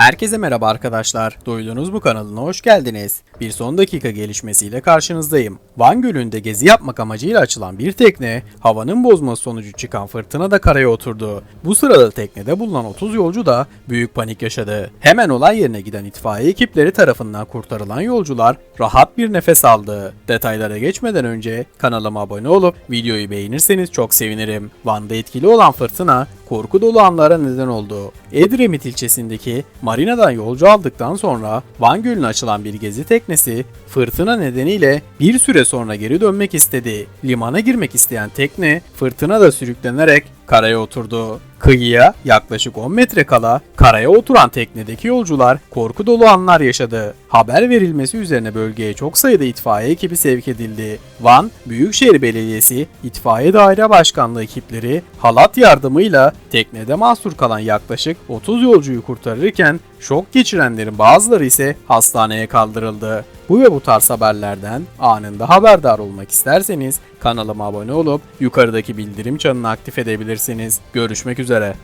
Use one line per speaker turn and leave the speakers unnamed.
Herkese merhaba arkadaşlar. Duydunuz bu kanalına hoş geldiniz. Bir son dakika gelişmesiyle karşınızdayım. Van Gölü'nde gezi yapmak amacıyla açılan bir tekne, havanın bozması sonucu çıkan fırtına da karaya oturdu. Bu sırada teknede bulunan 30 yolcu da büyük panik yaşadı. Hemen olay yerine giden itfaiye ekipleri tarafından kurtarılan yolcular rahat bir nefes aldı. Detaylara geçmeden önce kanalıma abone olup videoyu beğenirseniz çok sevinirim. Van'da etkili olan fırtına korku dolu anlara neden oldu. Edremit ilçesindeki marinadan yolcu aldıktan sonra Van Gölü'ne açılan bir gezi teknesi fırtına nedeniyle bir süre sonra geri dönmek istedi. Limana girmek isteyen tekne fırtına da sürüklenerek karaya oturdu. Kıyıya yaklaşık 10 metre kala karaya oturan teknedeki yolcular korku dolu anlar yaşadı. Haber verilmesi üzerine bölgeye çok sayıda itfaiye ekibi sevk edildi. Van Büyükşehir Belediyesi İtfaiye Daire Başkanlığı ekipleri halat yardımıyla teknede mahsur kalan yaklaşık 30 yolcuyu kurtarırken şok geçirenlerin bazıları ise hastaneye kaldırıldı. Bu ve bu tarz haberlerden anında haberdar olmak isterseniz kanalıma abone olup yukarıdaki bildirim çanını aktif edebilirsiniz. Görüşmek üzere.